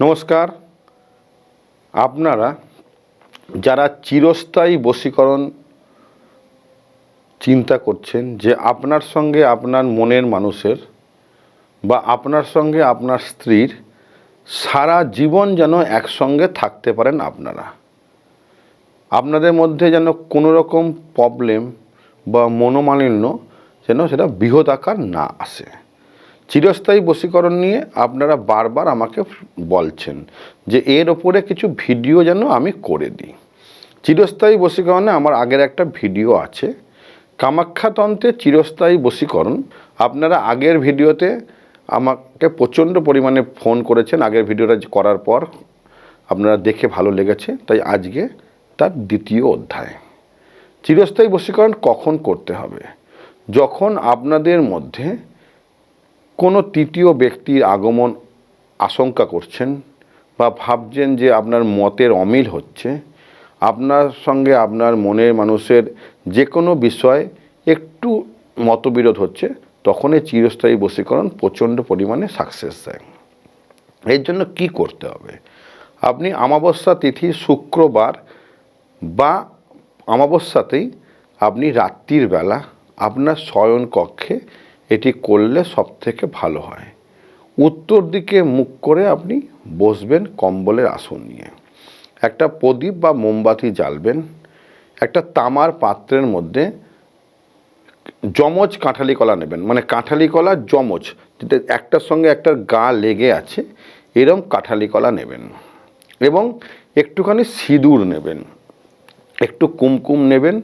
নমস্কার। আপনারা যারা চিরস্থায়ী বশীকরণ চিন্তা করছেন যে আপনার সঙ্গে আপনার মনের মানুষের বা আপনার সঙ্গে আপনার স্ত্রীর সারা জীবন যেন একসঙ্গে থাকতে পারেন আপনারা। আপনাদের মধ্যে যেন কোনো রকম প্রবলেম বা মনোমালিন্য যেন সেটা বৃহৎ আকার না আসে। চিরস্থায়ী বশীকরণ নিয়ে আপনারা বারবার আমাকে বলছেন যে এর ওপরে কিছু ভিডিও যেন আমি করে দিই। চিরস্থায়ী বশীকরণে আমার আগের একটা ভিডিও আছে। কামাখ্যাতন্ত্রে চিরস্থায়ী বশীকরণ। আপনারা আগের ভিডিওতে আমাকে প্রচণ্ড পরিমাণে ফোন করেছেন। আগের ভিডিওটা করার পর আপনারা দেখে ভালো লেগেছে। তাই আজকে তার দ্বিতীয় অধ্যায়। চিরস্থায়ী বশীকরণ কখন করতে হবে? যখন আপনাদের মধ্যে কোনো তৃতীয় ব্যক্তির আগমন আশঙ্কা করছেন বা ভাবছেন যে আপনার মতের অমিল হচ্ছে, আপনার সঙ্গে আপনার মনের মানুষের যে কোনো বিষয়ে একটু মতবিরোধ হচ্ছে, তখনই চিরস্থায়ী বশীকরণ প্রচণ্ড পরিমাণে সাকসেস দেয়। এর জন্য কি করতে হবে? আপনি অমাবস্যা তিথি শুক্রবার বা অমাবস্যাতেই আপনি রাত্রির বেলা আপনার শয়ন কক্ষে এটি করলে সব থেকে ভালো হয়। উত্তর দিকে মুখ করে আপনি বসবেন কম্বলের আসন নিয়ে। একটা প্রদীপ বা মোমবাতি জ্বালবেন। একটা তামার পাত্রের মধ্যে যমজ কাঁঠালি কলা নেবেন। মানে কাঁঠালি কলা যমজ। যেটা একটার সঙ্গে একটা গা লেগে আছে, এরম কাঁঠালি কলা নেবেন। এবং একটুখানি সিঁদুর নেবেন। একটু কুমকুম নেবেন।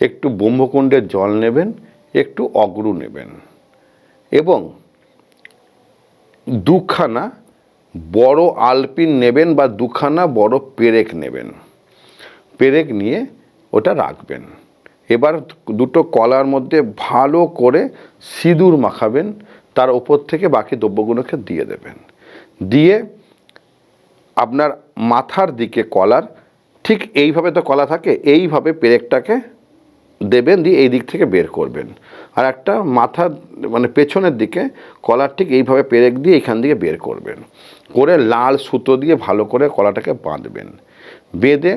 একটু ব্রহ্মকুণ্ডের জল নেবেন। একটু অগ্রু নেবেন। এবং দুখানা বড় আলপিন নেবেন বা দুখানা বড় পেরেক নেবেন। পেরেক নিয়ে ওটা রাখবেন। এবার দুটো কলার মধ্যে ভালো করে সিঁদুর মাখাবেন, তার ওপর থেকে বাকি দ্রব্যগুলোকে দিয়ে দেবেন। দিয়ে আপনার মাথার দিকে কলার, ঠিক এইভাবে তো কলা থাকে, এইভাবে পেরেকটাকে দেবেন, দিয়ে এই দিক থেকে বের করবেন। আর একটা মাথা মানে পেছনের দিকে কলার ঠিক এইভাবে পেরেক দিয়ে এখান থেকে বের করবেন। করে লাল সুতো দিয়ে ভালো করে কলাটাকে বাঁধবেন। বেঁধে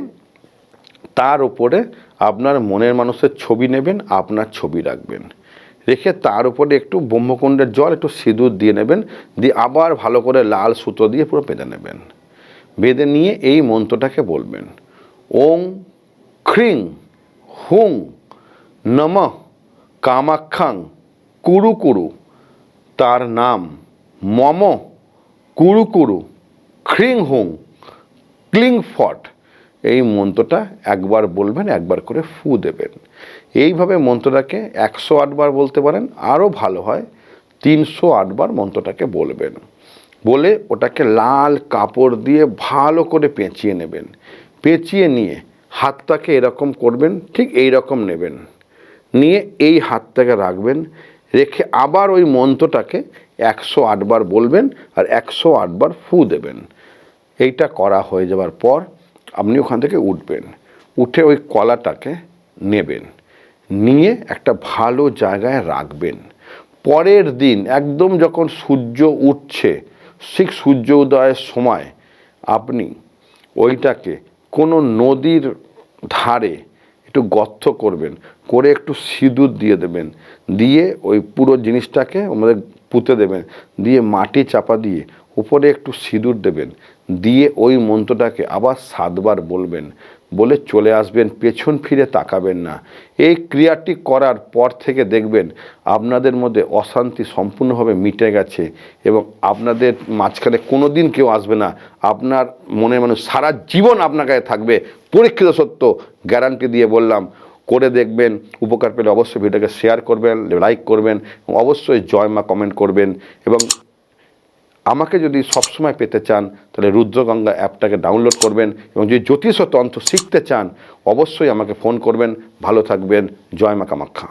তার উপরে আপনার মনের মানুষের ছবি নেবেন, আপনার ছবি রাখবেন। রেখে তার উপরে একটু ব্রহ্মকুণ্ডের জল, একটু সিঁদুর দিয়ে নেবেন, দিয়ে আবার ভালো করে লাল সুতো দিয়ে পুরো বেঁধে নেবেন। বেঁধে নিয়ে এই মন্ত্রটাকে বলবেন, ওং খ্রিং হুং নম কামাখ্যাং কুরু কুরু তার নাম মম কুরু কুরু খ্রিং হুং ক্লিং ফট এই মন্ত্রটা একবার বলবেন, একবার করে ফু দেবেন। এইভাবে মন্ত্রটাকে একশো আটবার বলতে পারেন, আরও ভালো হয়, তিনশো আটবার মন্ত্রটাকে বলবেন। বলে ওটাকে লাল কাপড় দিয়ে ভালো করে পেঁচিয়ে নেবেন। পেঁচিয়ে নিয়ে হাতটাকে এরকম করবেন, ঠিক এই রকম নেবেন। নিয়ে এই হাতটাকে রাখবেন, রেখে আবার ওই মন্ত্রটাকে একশো আটবার বলবেন আর একশো আটবার ফু দেবেন। এইটা করা হয়ে যাওয়ার পর আপনি ওখান থেকে উঠবেন। উঠে ওই কলাটাকে নেবেন। নিয়ে একটা ভালো জায়গায় রাখবেন। পরের দিন একদম যখন সূর্য উঠছে, ঠিক সূর্য উদয়ের সময় আপনি ওইটাকে কোনো নদীর ধারে একটু গর্থ করবেন, করে একটু সিঁদুর দিয়ে দেবেন, দিয়ে ওই পুরো জিনিসটাকে আমাদের পুঁতে দেবেন, দিয়ে মাটি চাপা দিয়ে উপরে একটু সিঁদুর দেবেন, দিয়ে ওই মন্ত্রটাকে আবার সাতবার বলবেন, বলে চলে আসবেন, পেছন ফিরে তাকাবেন না। এই ক্রিয়াটি করার পর থেকে দেখবেন আপনাদের মধ্যে অশান্তি সম্পূর্ণভাবে মিটে গেছে এবং আপনাদের মাঝখানে কোনো দিন কেউ আসবে না। আপনার মনে মানুষ সারা জীবন আপনার কাছে থাকবে। পরীক্ষিত সত্য, গ্যারান্টি দিয়ে বললাম, করে দেখবেন, উপকার পেলে অবশ্যই ভিডিওকে শেয়ার করবেন লাইক করবেন অবশ্যই জয় মা কমেন্ট করবেন এবং আমাকে যদি সবসময় পেতে চান, তাহলে রুদ্রগঙ্গা অ্যাপটাকে ডাউনলোড করবেন এবং যদি জ্যোতিষ তন্ত্র শিখতে চান, অবশ্যই আমাকে ফোন করবেন। ভালো থাকবেন। জয় মা কামাখ্যা।